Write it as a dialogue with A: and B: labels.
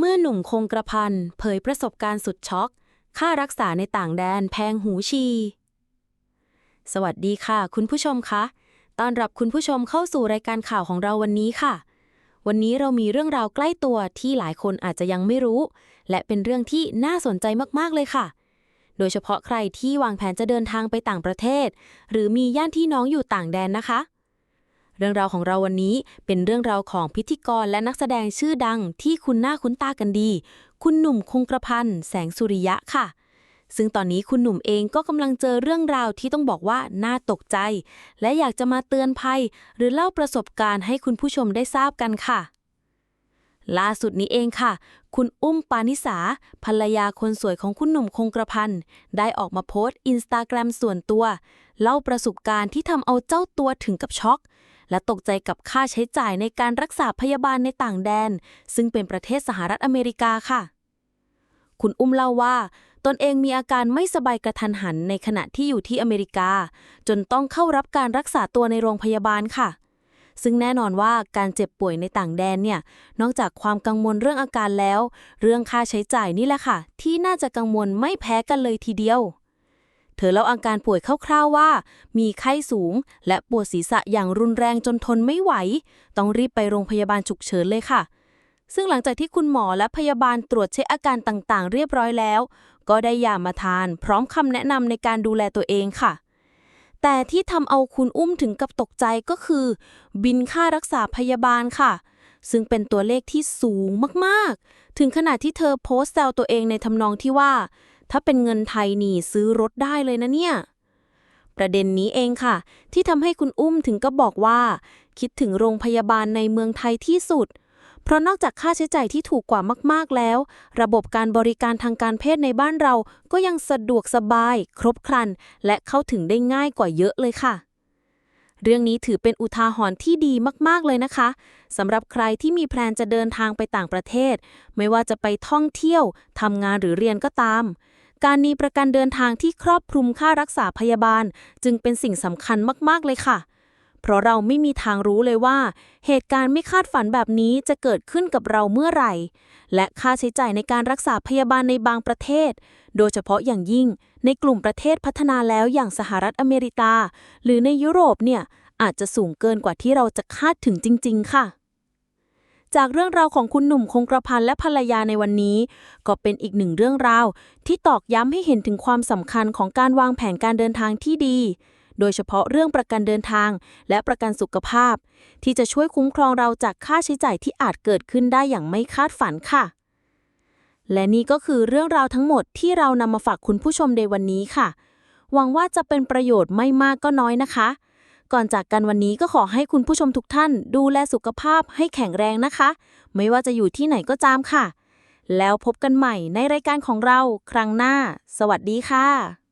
A: เมื่อหนุ่มคงกระพันเผยประสบการณ์สุดช็อก ค่ารักษาในต่างแดนแพงหูชี สวัสดีค่ะ คุณผู้ชมคะต้อนรับคุณผู้ชมเข้าสู่รายการข่าวของเราวันนี้ค่ะ วันนี้เรามีเรื่องราวใกล้ตัวที่หลายคนอาจจะยังไม่รู้ และเป็นเรื่องที่น่าสนใจมากๆเลยค่ะ โดยเฉพาะใครที่วางแผนจะเดินทางไปต่างประเทศ หรือมีญาติพี่น้องอยู่ต่างแดนนะคะ เรื่องราวของเราวันนี้เป็นเรื่องราวของพิธีกรและนักแสดงชื่อดังที่คุณหน้าคุ้นตากันดี คุณหนุ่มคงกระพันแสงสุริยะค่ะ ซึ่งตอนนี้คุณหนุ่มเองก็กำลังเจอเรื่องราวที่ต้องบอกว่าน่าตกใจ และอยากจะมาเตือนภัย หรือเล่าประสบการณ์ให้คุณผู้ชมได้ทราบกันค่ะล่าสุดนี้เองค่ะ คุณอุ้มปานิสา ภรรยาคนสวยของคุณหนุ่มคงกระพันได้ออกมาโพสต์อินสตาแกรมส่วนตัว เล่าประสบการณ์ที่ทำเอาเจ้าตัวถึงกับช็อก และตกใจกับค่าใช้จ่ายในการรักษาพยาบาลในต่างแดน ซึ่งเป็นประเทศสหรัฐอเมริกาค่ะ คุณอุ้มเล่าว่า ตนเองมีอาการไม่สบายกระทันหันในขณะที่อยู่ที่อเมริกา จนต้องเข้ารับการรักษาตัวในโรงพยาบาลค่ะซึ่งแน่นอนว่าการเจ็บป่วยในต่างแดนเนี่ย นอกจากความกังวลเรื่องอาการแล้ว เรื่องค่าใช้จ่ายนี่แหละค่ะ ที่น่าจะกังวลไม่แพ้กันเลยทีเดียว เธอเล่าอาการป่วยคร่าวๆว่า มีไข้สูง และปวดศีรษะอย่างรุนแรงจนทนไม่ไหว ต้องรีบไปโรงพยาบาลฉุกเฉินเลยค่ะ ซึ่งหลังจากที่คุณหมอและพยาบาลตรวจเช็คอาการต่างๆ เรียบร้อยแล้ว ก็ได้ยามาทาน พร้อมคำแนะนำในการดูแลตัวเองค่ะ แต่ที่ทำเอาคุณอุ้มถึงกับตกใจก็คือ บินค่ารักษาพยาบาลค่ะซึ่งเป็นตัวเลขที่สูงมาก ๆ ถึงขนาดที่เธอโพสต์แซวตัวเองในทำนองที่ว่า ถ้าเป็นเงินไทยนี่ซื้อรถได้เลยนะเนี่ย ประเด็นนี้เองค่ะ ที่ทำให้คุณอุ้มถึงก็บอกว่า คิดถึงโรงพยาบาลในเมืองไทยที่สุด เพราะนอกจากค่าใช้จ่ายที่ถูกกว่ามากๆแล้ว ระบบการบริการทางการแพทย์ในบ้านเราก็ยังสะดวกสบาย ครบครัน และเข้าถึงได้ง่ายกว่าเยอะเลยค่ะเรื่องนี้ถือเป็นอุทาหรณ์ที่ดีมากๆเลยนะคะสำหรับใครที่มีแพลนจะเดินทางไปต่างประเทศ ไม่ว่าจะไปท่องเที่ยวทำงานหรือเรียนก็ตาม การมีประกันเดินทางที่ครอบคลุมค่ารักษาพยาบาล จึงเป็นสิ่งสำคัญมากๆเลยค่ะ เพราะเราไม่มีทางรู้เลยว่า เหตุการณ์ไม่คาดฝันแบบนี้จะเกิดขึ้นกับเราเมื่อไหร่ และค่าใช้จ่ายในการรักษาพยาบาลในบางประเทศ โดยเฉพาะอย่างยิ่ง ในกลุ่มประเทศพัฒนาแล้วอย่างสหรัฐอเมริกา หรือในยุโรปเนี่ยอาจจะสูงเกินกว่าที่เราจะคาดถึงจริง ๆ ค่ะ จากเรื่องราวของคุณหนุ่มคงกระพันและภรรยาในวันนี้ ก็เป็นอีกหนึ่งเรื่องราว ที่ตอกย้ำให้เห็นถึงความสำคัญของการวางแผนการเดินทางที่ดี โดยเฉพาะเรื่องประกันเดินทาง และประกันสุขภาพ ที่จะช่วยคุ้มครองเราจากค่าใช้จ่ายที่อาจเกิดขึ้นได้อย่างไม่คาดฝันค่ะ และนี่ก็คือเรื่องราวทั้งหมดที่เรานำมาฝากคุณผู้ชมในวันนี้ค่ะ หวังว่าจะเป็นประโยชน์ไม่มากก็น้อยนะคะ ก่อนจากกันวันนี้ก็ขอให้คุณผู้ชมทุกท่าน ดูแลสุขภาพให้แข็งแรงนะคะ ไม่ว่าจะอยู่ที่ไหนก็ตามค่ะ แล้วพบกันใหม่ในรายการของเราครั้งหน้า สวัสดีค่ะ